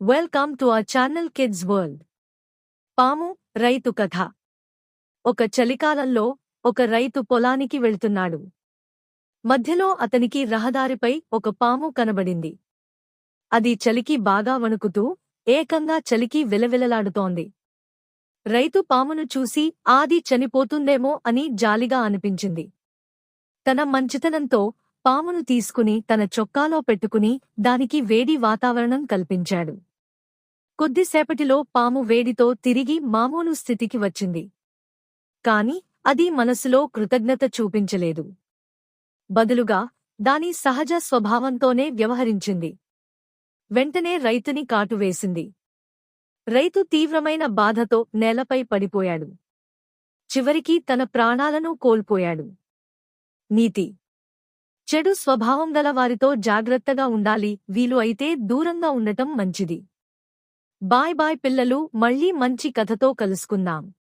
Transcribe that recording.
Welcome to our channel kids world పాము రైతు కథ. ఒక చలికాలంలో ఒక రైతు పొలానికి వెళ్తున్నాడు. మధ్యలో అతనికి రహదారిపై ఒక పాము కనబడింది. అది చలికి బాగా వణుకుతూ ఏకంగా చలికి విలవిలలాడుతోంది. రైతు పామును చూసి ఆది చనిపోతుందేమో అని జాలిగా అనిపించింది. తన మంచితనంతో పామును తీసుకుని తన చొక్కాలో పెట్టుకుని దానికి వేడి వాతావరణం కల్పించాడు. కొద్దిసేపటిలో పాము వేడితో తిరిగి మామూలు స్థితికి వచ్చింది. కాని అది మనసులో కృతజ్ఞత చూపించలేదు. బదులుగా దాని సహజ స్వభావంతోనే వ్యవహరించింది. వెంటనే రైతుని కాటువేసింది రైతు తీవ్రమైన బాధతో నేలపై పడిపోయాడు. చివరికి తన ప్రాణాలను కోల్పోయాడు. నీతి. చెడు స్వభావం గల వారితో జాగ్రత్తగా ఉండాలి వీలు అయితే దూరంగా ఉండటం మంచిది. బాయ్ బాయ్ పిల్లలు మళ్ళీ మంచి కథతో కలుసుకుందాం.